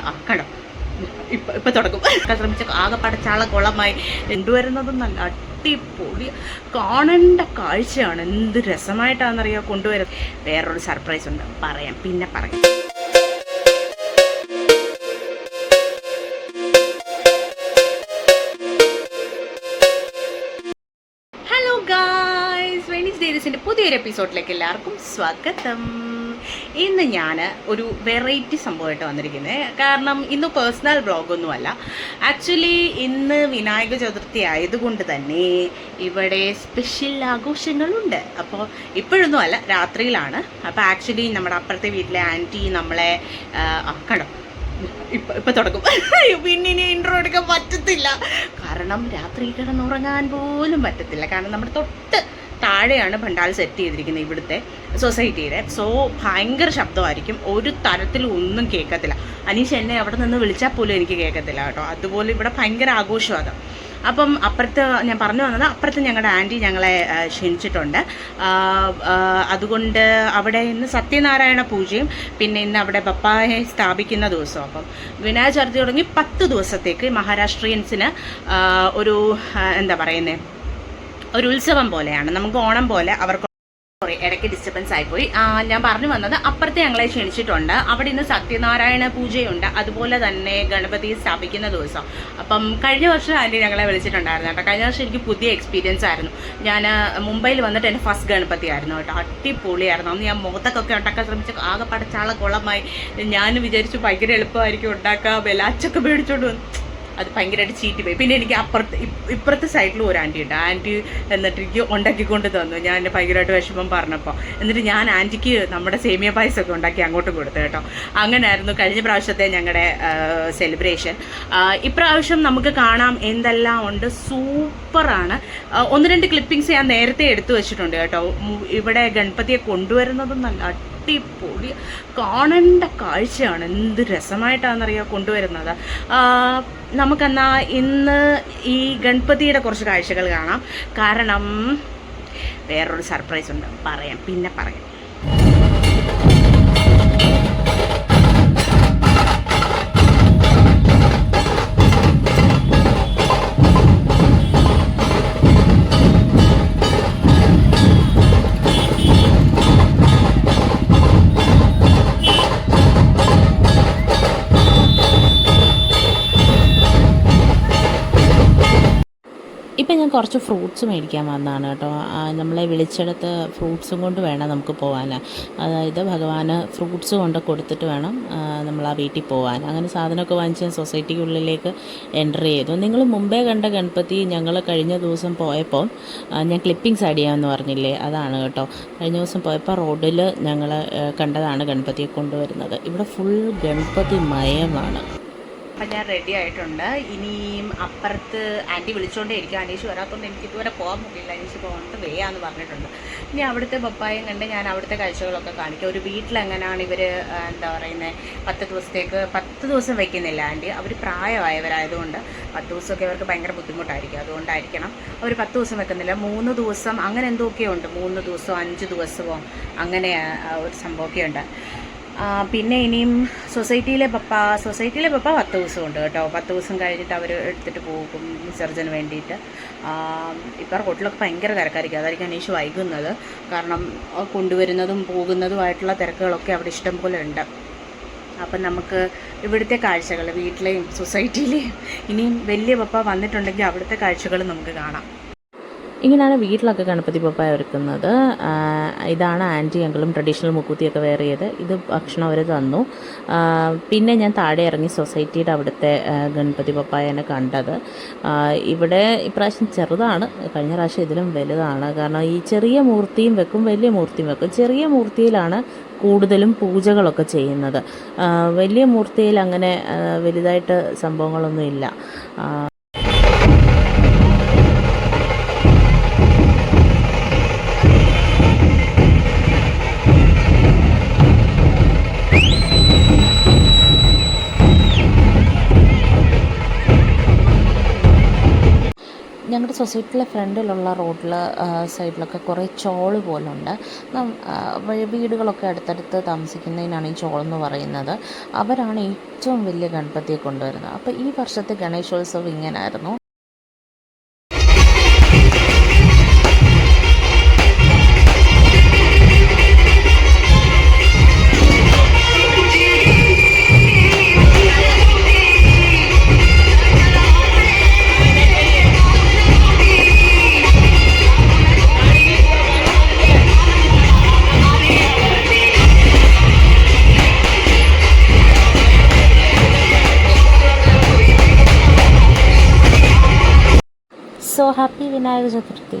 കണ്ടോ ഇപ്പൊ ഇപ്പൊ തുടങ്ങും. ശ്രമിച്ച ആകെ പടച്ചാള കുളമായി. കൊണ്ടുവരുന്നതും നല്ല അടിപൊളി. കാണേണ്ട കാഴ്ചയാണ്. എന്ത് രസമായിട്ടാണെന്നറിയാം? കൊണ്ടുവരുന്നത് വേറൊരു സർപ്രൈസ് ഉണ്ട്. പറയാം. പിന്നെ പറയാം. ഹലോ ഗായ്സ് വെനീസ് ഡേരീസിന്റെ പുതിയൊരു എപ്പിസോഡിലേക്ക് എല്ലാവർക്കും സ്വാഗതം. ഇന്ന് ഞാൻ ഒരു വെറൈറ്റി സംഭവമായിട്ട് വന്നിരിക്കുന്നത് കാരണം ഇന്ന് പേഴ്സണൽ ബ്ലോഗൊന്നുമല്ല ആക്ച്വലി ഇന്ന് വിനായക ചതുർത്ഥി ആയതുകൊണ്ട് തന്നെ ഇവിടെ സ്പെഷ്യൽ ആഘോഷങ്ങളുണ്ട്. അപ്പോൾ ഇപ്പോഴൊന്നും അല്ല രാത്രിയിലാണ്. അപ്പോൾ ആക്ച്വലി നമ്മുടെ അപ്പുറത്തെ വീട്ടിലെ ആന്റി നമ്മളെ അക്കണം ഇപ്പം ഇപ്പൊ തുടങ്ങും. പിന്നെ ഇനി ഇൻട്രോ എടുക്കാൻ പറ്റത്തില്ല. കാരണം രാത്രി കിടന്നുറങ്ങാൻ പോലും പറ്റത്തില്ല. കാരണം നമ്മുടെ തൊട്ട് താഴെയാണ് ഭണ്ടാൽ സെറ്റ് ചെയ്തിരിക്കുന്നത് ഇവിടുത്തെ സൊസൈറ്റിയുടെ. സോ ഭയങ്കര ശബ്ദമായിരിക്കും. ഒരു തരത്തിൽ ഒന്നും കേൾക്കത്തില്ല. അനീഷ് എന്നെ അവിടെ നിന്ന് വിളിച്ചാൽ പോലും എനിക്ക് കേൾക്കത്തില്ല കേട്ടോ. അതുപോലെ ഇവിടെ ഭയങ്കര ആഘോഷമാണ് അപ്പം അപ്പുറത്ത് ഞാൻ പറഞ്ഞു വന്നത് അപ്പുറത്ത് ഞങ്ങളുടെ ആന്റി ഞങ്ങളെ ക്ഷണിച്ചിട്ടുണ്ട്. അതുകൊണ്ട് അവിടെ ഇന്ന് സത്യനാരായണ പൂജയും പിന്നെ ഇന്ന് അവിടെ ബപ്പായെ സ്ഥാപിക്കുന്ന ദിവസവും അപ്പം വിനായക ചതുർത്ഥി തുടങ്ങി പത്ത് ദിവസത്തേക്ക് മഹാരാഷ്ട്രീയൻസിന് ഒരു എന്താ പറയുന്നത് ഒരു ഉത്സവം പോലെയാണ്. നമുക്ക് ഓണം പോലെ അവർക്ക് സോറി ഇടയ്ക്ക് ഡിസ്റ്റർബൻസ് ആയിപ്പോയി. ഞാൻ പറഞ്ഞു വന്നത് അപ്പുറത്തെ ഞങ്ങളെ ക്ഷണിച്ചിട്ടുണ്ട്. അവിടെ ഇന്ന് സത്യനാരായണ പൂജയുണ്ട്. അതുപോലെ തന്നെ ഗണപതി സ്ഥാപിക്കുന്ന ദിവസം. അപ്പം കഴിഞ്ഞ വർഷം ആന്റി ഞങ്ങളെ വിളിച്ചിട്ടുണ്ടായിരുന്നു കേട്ടോ. കഴിഞ്ഞ വർഷം എനിക്ക് പുതിയ എക്സ്പീരിയൻസ് ആയിരുന്നു. ഞാൻ മുംബൈയിൽ വന്നിട്ട് എന്റെ ഫസ്റ്റ് ഗണപതി ആയിരുന്നു കേട്ടോ. അടിപൊളിയായിരുന്നു. അന്ന് ഞാൻ മുഖത്തൊക്കെ ഉണ്ടാക്കാൻ ശ്രമിച്ച ആകെ പടച്ചാള കുളമായി. ഞാൻ വിചാരിച്ചു ഭയങ്കര എളുപ്പമായിരിക്കും ഉണ്ടാക്കുക വെലാച്ചൊക്കെ മേടിച്ചോണ്ട് വന്നു അത് ഭയങ്കരമായിട്ട് ചീറ്റ് പോയി പിന്നെ എനിക്ക് അപ്പുറത്ത് ഇപ്പുറത്തെ സൈഡിലും ഒരു ആന്റി ഉണ്ട്. ആന്റി എന്നിട്ട് എനിക്ക് ഉണ്ടാക്കിക്കൊണ്ട് തന്നു. ഞാൻ എന്റെ ഭയങ്കരമായിട്ട് വിഷമം പറഞ്ഞപ്പോൾ എന്നിട്ട് ഞാൻ ആന്റിക്ക് നമ്മുടെ സേമിയ പായസമൊക്കെ ഉണ്ടാക്കി അങ്ങോട്ട് കൊടുത്തു കേട്ടോ. അങ്ങനെയായിരുന്നു കഴിഞ്ഞ പ്രാവശ്യത്തെ ഞങ്ങളുടെ സെലിബ്രേഷൻ ഇപ്രാവശ്യം നമുക്ക് കാണാം എന്തെല്ലാം ഉണ്ട്. സൂപ്പറാണ്. ഒന്ന് രണ്ട് ക്ലിപ്പിങ്സ് ഞാൻ നേരത്തെ എടുത്തു വെച്ചിട്ടുണ്ട് കേട്ടോ. ഇവിടെ ഗണപതിയെ കൊണ്ടുവരുന്നതും നല്ല അടിപൊളി. കാണേണ്ട കാഴ്ചയാണ്. എന്ത് രസമായിട്ടാണെന്നറിയാം കൊണ്ടുവരുന്നത്. നമുക്കെന്നാൽ നമുക്കെന്നാ ഇന്ന് ഈ ഗണപതിയുടെ കുറച്ച് കാഴ്ചകൾ കാണാം. കാരണം വേറൊരു സർപ്രൈസ് ഉണ്ട്. പറയാം. പിന്നെ പറയാം. കുറച്ച് ഫ്രൂട്ട്സ് മേടിക്കാൻ വന്നതാണ് കേട്ടോ. നമ്മളെ വിളിച്ചെടുത്ത് ഫ്രൂട്ട്സും കൊണ്ട് വേണം നമുക്ക് പോകാൻ അതായത് ഭഗവാന് ഫ്രൂട്ട്സ് കൊണ്ട് കൊടുത്തിട്ട് വേണം നമ്മൾ ആ വീട്ടിൽ പോകാൻ അങ്ങനെ സാധനമൊക്കെ വാങ്ങിച്ച് സൊസൈറ്റിക്കുള്ളിലേക്ക് എന്റർ ചെയ്തു. നിങ്ങൾ മുമ്പേ കണ്ട ഗണപതി ഞങ്ങൾ കഴിഞ്ഞ ദിവസം പോയപ്പോൾ ഞാൻ ക്ലിപ്പിംഗ്സ് ആഡ് ചെയ്യാമെന്ന് പറഞ്ഞില്ലേ? അതാണ് കേട്ടോ. കഴിഞ്ഞ ദിവസം പോയപ്പോൾ റോഡിൽ ഞങ്ങൾ കണ്ടതാണ് ഗണപതിയെ കൊണ്ടുവരുന്നത്. ഇവിടെ ഫുൾ ഗണപതി മയമാണ്. അപ്പം ഞാൻ റെഡി ആയിട്ടുണ്ട്. ഇനിയും അപ്പുറത്ത് ആന്റി വിളിച്ചുകൊണ്ടേ ഇരിക്കും. അനീഷ് വരാത്തതുകൊണ്ട് എനിക്ക് ഇതുവരെ പോകാൻ പറ്റില്ല അനീഷ് പോകണ്ട വേയാന്ന് പറഞ്ഞിട്ടുണ്ട്. ഇനി അവിടുത്തെ പപ്പായം കണ്ട് ഞാൻ അവിടുത്തെ കാഴ്ചകളൊക്കെ കാണിക്കാം. ഒരു വീട്ടിലെങ്ങനെയാണ് ഇവർ എന്താ പറയുന്നത് പത്ത് ദിവസത്തേക്ക് പത്ത് ദിവസം വെക്കുന്നില്ല ആന്റി. അവർ പ്രായമായവരായതുകൊണ്ട് പത്ത് ദിവസമൊക്കെ അവർക്ക് ഭയങ്കര ബുദ്ധിമുട്ടായിരിക്കും. അതുകൊണ്ടായിരിക്കണം അവർ പത്ത് ദിവസം വെക്കുന്നില്ല. മൂന്ന് ദിവസം അങ്ങനെ എന്തൊക്കെയോ ഉണ്ട് മൂന്ന് ദിവസമോ അഞ്ച് ദിവസമോ അങ്ങനെ ഒരു സംഭവമൊക്കെ ഉണ്ട് പിന്നെ ഇനിയും സൊസൈറ്റിയിലെ പപ്പ സൊസൈറ്റിയിലെ പപ്പ പത്ത് ദിവസം ഉണ്ട് കേട്ടോ. പത്ത് ദിവസം കഴിഞ്ഞിട്ട് അവർ എടുത്തിട്ട് പോകും വിസർജന് വേണ്ടിയിട്ട്. ഇപ്പം റോട്ടിലൊക്കെ ഭയങ്കര തിരക്കായിരിക്കും. അതായിരിക്കും അനീഷ് വൈകുന്നത്. കാരണം കൊണ്ടുവരുന്നതും പോകുന്നതുമായിട്ടുള്ള തിരക്കുകളൊക്കെ അവിടെ ഇഷ്ടം പോലെ ഉണ്ട്. അപ്പം നമുക്ക് ഇവിടുത്തെ കാഴ്ചകൾ വീട്ടിലെയും സൊസൈറ്റിയിലെയും ഇനിയും വലിയ പപ്പ വന്നിട്ടുണ്ടെങ്കിൽ അവിടുത്തെ കാഴ്ചകൾ നമുക്ക് കാണാം. ഇങ്ങനെയാണ് വീട്ടിലൊക്കെ ഗണപതി പപ്പായ ഒരുക്കുന്നത്. ഇതാണ് ആന്റി അങ്കിളും ട്രഡീഷണൽ മുക്കൂത്തിയൊക്കെ വെയർ ചെയ്ത് ഇത് ഭക്ഷണം അവർ തന്നു. പിന്നെ ഞാൻ താഴെ ഇറങ്ങി സൊസൈറ്റിയുടെ അവിടുത്തെ ഗണപതി പപ്പായനെ കണ്ടത്. ഇവിടെ ഇപ്രാവശ്യം ചെറുതാണ്. കഴിഞ്ഞ പ്രാവശ്യം ഇതിലും വലുതാണ്. കാരണം ഈ ചെറിയ മൂർത്തിയും വെക്കും വലിയ മൂർത്തിയും വെക്കും. ചെറിയ മൂർത്തിയിലാണ് കൂടുതലും പൂജകളൊക്കെ ചെയ്യുന്നത്. വലിയ മൂർത്തിയിൽ അങ്ങനെ വലുതായിട്ട് സംഭവങ്ങളൊന്നും ആ, സൊസൈറ്റിയിലെ ഫ്രണ്ടിലുള്ള റോഡിൽ സൈഡിലൊക്കെ കുറേ ചോൾ പോലുണ്ട്. വീടുകളൊക്കെ അടുത്തടുത്ത് താമസിക്കുന്നതിനാണ് ഈ ചോളെന്ന് പറയുന്നത്. അവരാണ് ഏറ്റവും വലിയ ഗണപതിയെ കൊണ്ടുവരുന്നത്. അപ്പോൾ ഈ വർഷത്തെ Ganeshotsavam ഇങ്ങനായിരുന്നു. So happy Vinayaka Chaturthi